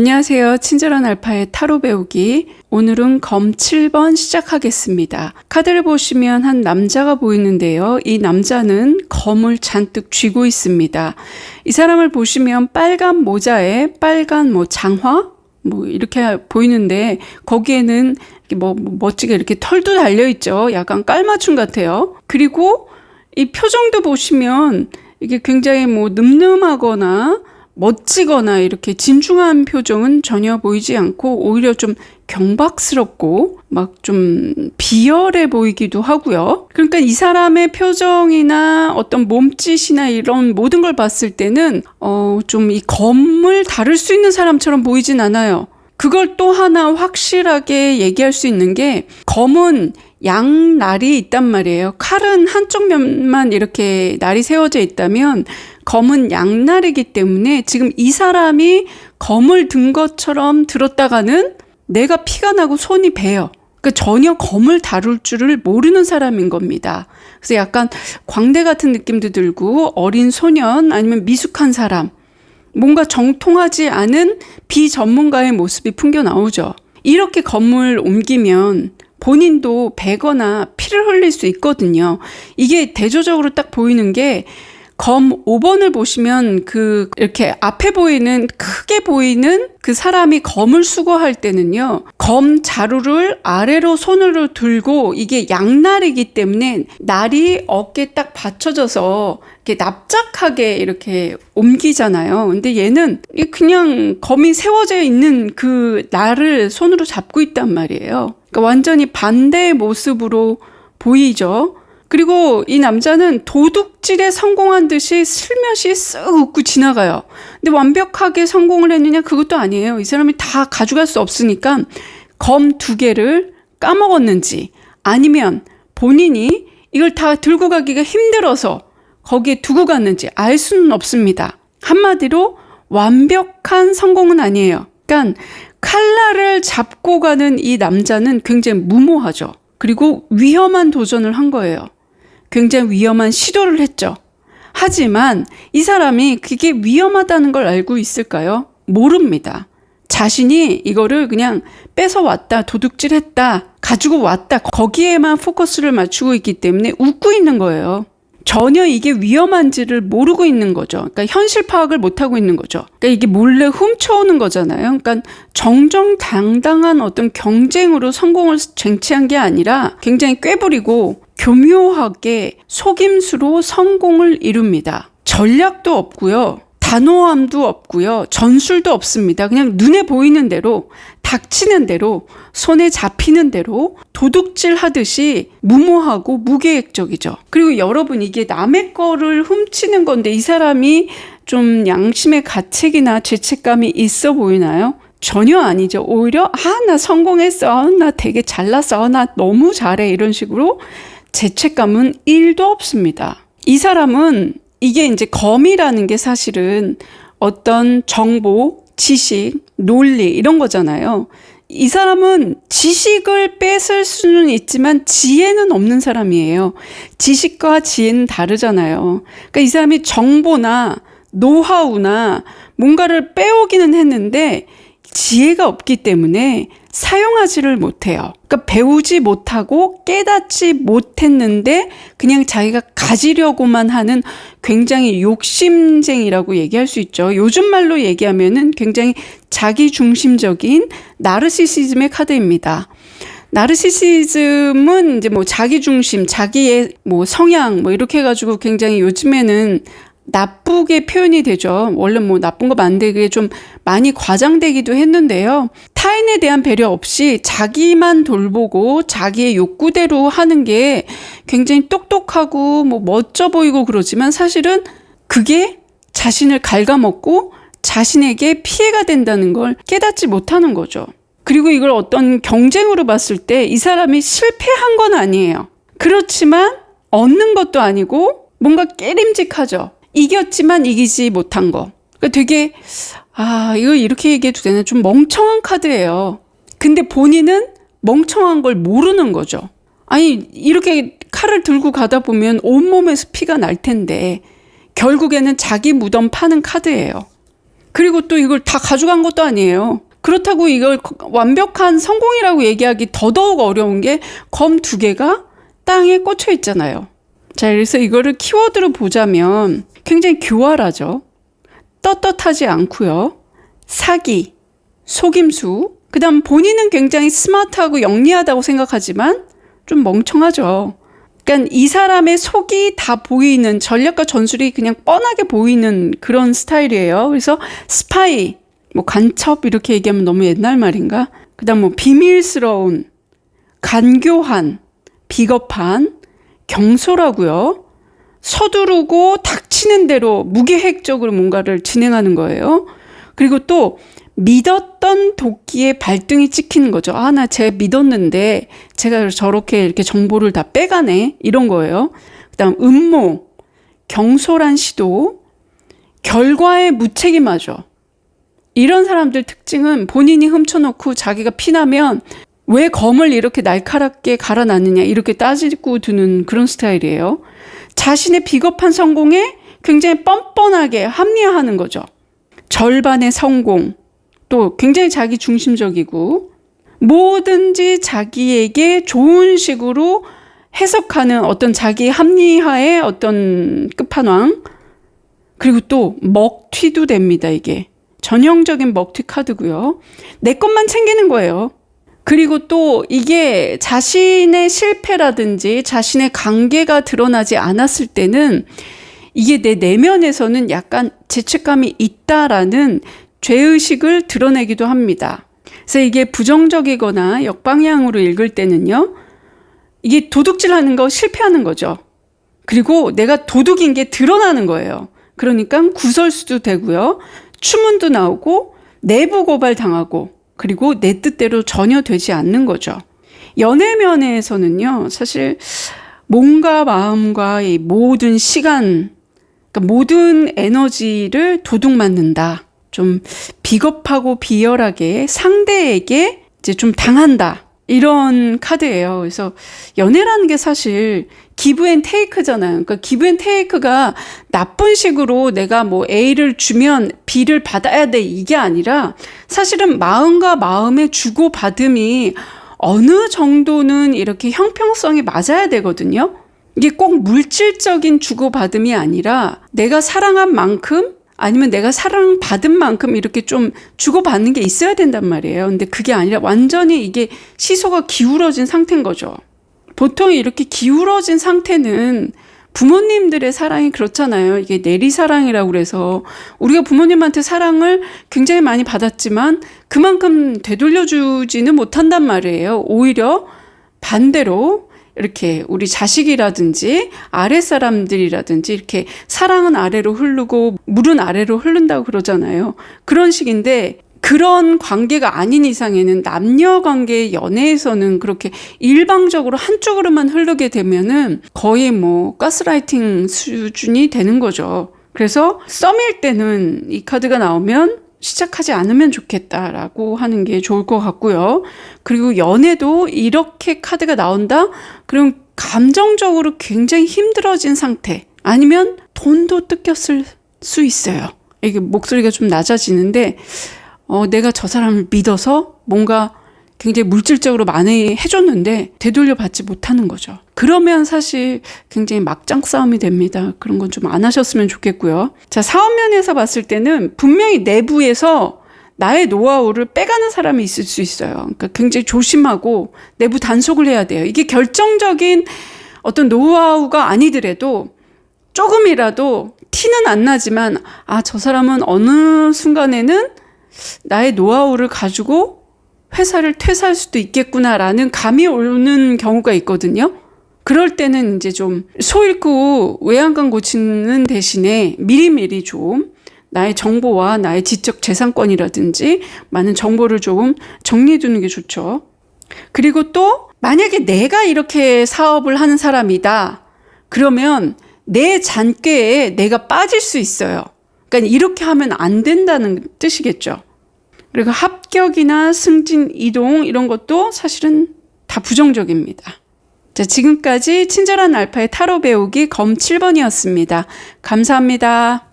안녕하세요. 친절한 알파의 타로 배우기. 오늘은 검 7번 시작하겠습니다. 카드를 보시면 한 남자가 보이는데요. 이 남자는 검을 잔뜩 쥐고 있습니다. 이 사람을 보시면 빨간 모자에 빨간 뭐 장화? 뭐 이렇게 보이는데 거기에는 뭐 멋지게 이렇게 털도 달려 있죠. 약간 깔맞춤 같아요. 그리고 이 표정도 보시면 이게 굉장히 뭐 늠름하거나 멋지거나 이렇게 진중한 표정은 전혀 보이지 않고 오히려 좀 경박스럽고 막 좀 비열해 보이기도 하고요. 그러니까 이 사람의 표정이나 어떤 몸짓이나 이런 모든 걸 봤을 때는 어 좀 이 검을 다룰 수 있는 사람처럼 보이진 않아요. 그걸 또 하나 확실하게 얘기할 수 있는 게 검은 양 날이 있단 말이에요. 칼은 한쪽 면만 이렇게 날이 세워져 있다면 검은 양날이기 때문에 지금 이 사람이 검을 든 것처럼 들었다가는 내가 피가 나고 손이 베요. 그 전혀 검을 다룰 줄을 모르는 사람인 겁니다. 그래서 약간 광대 같은 느낌도 들고 어린 소년 아니면 미숙한 사람 뭔가 정통하지 않은 비전문가의 모습이 풍겨 나오죠. 이렇게 검을 옮기면 본인도 베거나 피를 흘릴 수 있거든요. 이게 대조적으로 딱 보이는 게 검 5번을 보시면 그 이렇게 앞에 보이는 크게 보이는 그 사람이 검을 수거할 때는요. 검 자루를 아래로 손으로 들고 이게 양날이기 때문에 날이 어깨에 딱 받쳐져서 이렇게 납작하게 이렇게 옮기잖아요. 근데 얘는 그냥 검이 세워져 있는 그 날을 손으로 잡고 있단 말이에요. 그러니까 완전히 반대의 모습으로 보이죠. 그리고 이 남자는 도둑질에 성공한 듯이 슬며시 쓱 웃고 지나가요. 근데 완벽하게 성공을 했느냐? 그것도 아니에요. 이 사람이 다 가져갈 수 없으니까 검 두 개를 까먹었는지 아니면 본인이 이걸 다 들고 가기가 힘들어서 거기에 두고 갔는지 알 수는 없습니다. 한마디로 완벽한 성공은 아니에요. 그러니까 칼날을 잡고 가는 이 남자는 굉장히 무모하죠. 그리고 위험한 도전을 한 거예요. 굉장히 위험한 시도를 했죠. 하지만 이 사람이 그게 위험하다는 걸 알고 있을까요? 모릅니다. 자신이 이거를 그냥 뺏어왔다, 도둑질 했다, 가지고 왔다, 거기에만 포커스를 맞추고 있기 때문에 웃고 있는 거예요. 전혀 이게 위험한지를 모르고 있는 거죠. 그러니까 현실 파악을 못하고 있는 거죠. 그러니까 이게 몰래 훔쳐오는 거잖아요. 그러니까 정정당당한 어떤 경쟁으로 성공을 쟁취한 게 아니라 굉장히 꾀부리고 교묘하게 속임수로 성공을 이룹니다. 전략도 없고요. 단호함도 없고요. 전술도 없습니다. 그냥 눈에 보이는 대로, 닥치는 대로, 손에 잡히는 대로 도둑질 하듯이 무모하고 무계획적이죠. 그리고 여러분 이게 남의 거를 훔치는 건데 이 사람이 좀 양심의 가책이나 죄책감이 있어 보이나요? 전혀 아니죠. 오히려, 아, 나 성공했어. 나 되게 잘났어. 나 너무 잘해. 이런 식으로 죄책감은 1도 없습니다. 이 사람은 이게 이제 검이라는 게 사실은 어떤 정보, 지식, 논리 이런 거잖아요. 이 사람은 지식을 뺏을 수는 있지만 지혜는 없는 사람이에요. 지식과 지혜는 다르잖아요. 그러니까 이 사람이 정보나 노하우나 뭔가를 빼오기는 했는데 지혜가 없기 때문에 사용하지를 못해요. 그러니까 배우지 못하고 깨닫지 못했는데 그냥 자기가 가지려고만 하는 굉장히 욕심쟁이라고 얘기할 수 있죠. 요즘 말로 얘기하면은 굉장히 자기 중심적인 나르시시즘의 카드입니다. 나르시시즘은 이제 뭐 자기 중심, 자기의 뭐 성향 뭐 이렇게 해가지고 굉장히 요즘에는 나쁘게 표현이 되죠. 원래 뭐 나쁜 거 그게 좀 많이 과장되기도 했는데요. 타인에 대한 배려 없이 자기만 돌보고 자기의 욕구대로 하는 게 굉장히 똑똑하고 뭐 멋져 보이고 그러지만 사실은 그게 자신을 갉아먹고 자신에게 피해가 된다는 걸 깨닫지 못하는 거죠. 그리고 이걸 어떤 경쟁으로 봤을 때 이 사람이 실패한 건 아니에요. 그렇지만 얻는 것도 아니고 뭔가 깨림직하죠. 이겼지만 이기지 못한 거. 그러니까 되게 아 이거 이렇게 얘기해도 되나 좀 멍청한 카드예요. 근데 본인은 멍청한 걸 모르는 거죠. 아니 이렇게 칼을 들고 가다 보면 온몸에서 피가 날 텐데 결국에는 자기 무덤 파는 카드예요. 그리고 또 이걸 다 가져간 것도 아니에요. 그렇다고 이걸 완벽한 성공이라고 얘기하기 더더욱 어려운 게 검 두 개가 땅에 꽂혀 있잖아요. 자, 그래서 이거를 키워드로 보자면 굉장히 교활하죠. 떳떳하지 않고요. 사기, 속임수, 그 다음 본인은 굉장히 스마트하고 영리하다고 생각하지만 좀 멍청하죠. 그러니까 이 사람의 속이 다 보이는 전략과 전술이 그냥 뻔하게 보이는 그런 스타일이에요. 그래서 스파이, 뭐 간첩 이렇게 얘기하면 너무 옛날 말인가? 그 다음 뭐 비밀스러운, 간교한, 비겁한, 경솔하고요. 서두르고 닥치는 대로 무계획적으로 뭔가를 진행하는 거예요. 그리고 또 믿었던 도끼에 발등이 찍히는 거죠. 아, 나 쟤 믿었는데 제가 저렇게 이렇게 정보를 다 빼가네. 이런 거예요. 그 다음 음모, 경솔한 시도, 결과에 무책임하죠. 이런 사람들 특징은 본인이 훔쳐놓고 자기가 피나면 왜 검을 이렇게 날카롭게 갈아놨느냐 이렇게 따지고 두는 그런 스타일이에요. 자신의 비겁한 성공에 굉장히 뻔뻔하게 합리화하는 거죠. 절반의 성공, 또 굉장히 자기 중심적이고 뭐든지 자기에게 좋은 식으로 해석하는 어떤 자기 합리화의 어떤 끝판왕. 그리고 또 먹튀도 됩니다 이게. 전형적인 먹튀 카드고요. 내 것만 챙기는 거예요. 그리고 또 이게 자신의 실패라든지 자신의 관계가 드러나지 않았을 때는 이게 내 내면에서는 약간 죄책감이 있다라는 죄의식을 드러내기도 합니다. 그래서 이게 부정적이거나 역방향으로 읽을 때는요, 이게 도둑질 하는 거 실패하는 거죠. 그리고 내가 도둑인 게 드러나는 거예요. 그러니까 구설수도 되고요. 추문도 나오고, 내부 고발 당하고, 그리고 내 뜻대로 전혀 되지 않는 거죠. 연애 면에서는요, 사실 몸과 마음과 이 모든 시간, 그러니까 모든 에너지를 도둑 맞는다. 좀 비겁하고 비열하게 상대에게 이제 좀 당한다. 이런 카드예요. 그래서 연애라는 게 사실 기브 앤 테이크잖아요. 그러니까 기브 앤 테이크가 나쁜 식으로 내가 뭐 A를 주면 B를 받아야 돼 이게 아니라 사실은 마음과 마음의 주고받음이 어느 정도는 이렇게 형평성이 맞아야 되거든요. 이게 꼭 물질적인 주고받음이 아니라 내가 사랑한 만큼 아니면 내가 사랑받은 만큼 이렇게 좀 주고받는 게 있어야 된단 말이에요. 근데 그게 아니라 완전히 이게 시소가 기울어진 상태인 거죠. 보통 이렇게 기울어진 상태는 부모님들의 사랑이 그렇잖아요. 이게 내리사랑이라고 그래서 우리가 부모님한테 사랑을 굉장히 많이 받았지만 그만큼 되돌려주지는 못한단 말이에요. 오히려 반대로 이렇게 우리 자식이라든지 아랫사람들이라든지 이렇게 사랑은 아래로 흐르고 물은 아래로 흐른다고 그러잖아요. 그런 식인데 그런 관계가 아닌 이상에는 남녀 관계 연애에서는 그렇게 일방적으로 한쪽으로만 흐르게 되면은 거의 뭐 가스라이팅 수준이 되는 거죠. 그래서 썸일 때는 이 카드가 나오면 시작하지 않으면 좋겠다라고 하는 게 좋을 것 같고요. 그리고 연애도 이렇게 카드가 나온다? 그럼 감정적으로 굉장히 힘들어진 상태. 아니면 돈도 뜯겼을 수 있어요. 이게 목소리가 좀 낮아지는데, 어, 내가 저 사람을 믿어서 뭔가 굉장히 물질적으로 많이 해줬는데 되돌려 받지 못하는 거죠. 그러면 사실 굉장히 막장 싸움이 됩니다. 그런 건 좀 안 하셨으면 좋겠고요. 자, 사업면에서 봤을 때는 분명히 내부에서 나의 노하우를 빼가는 사람이 있을 수 있어요. 그러니까 굉장히 조심하고 내부 단속을 해야 돼요. 이게 결정적인 어떤 노하우가 아니더라도 조금이라도 티는 안 나지만 아, 저 사람은 어느 순간에는 나의 노하우를 가지고 회사를 퇴사할 수도 있겠구나라는 감이 오는 경우가 있거든요. 그럴 때는 이제 좀 소 잃고 외양간 고치는 대신에 미리미리 좀 나의 정보와 나의 지적 재산권이라든지 많은 정보를 조금 정리해 두는 게 좋죠. 그리고 또 만약에 내가 이렇게 사업을 하는 사람이다. 그러면 내 잔꾀에 내가 빠질 수 있어요. 그러니까 이렇게 하면 안 된다는 뜻이겠죠. 그리고 합격이나 승진, 이동 이런 것도 사실은 다 부정적입니다. 자, 지금까지 친절한 알파의 타로 배우기 검 7번이었습니다. 감사합니다.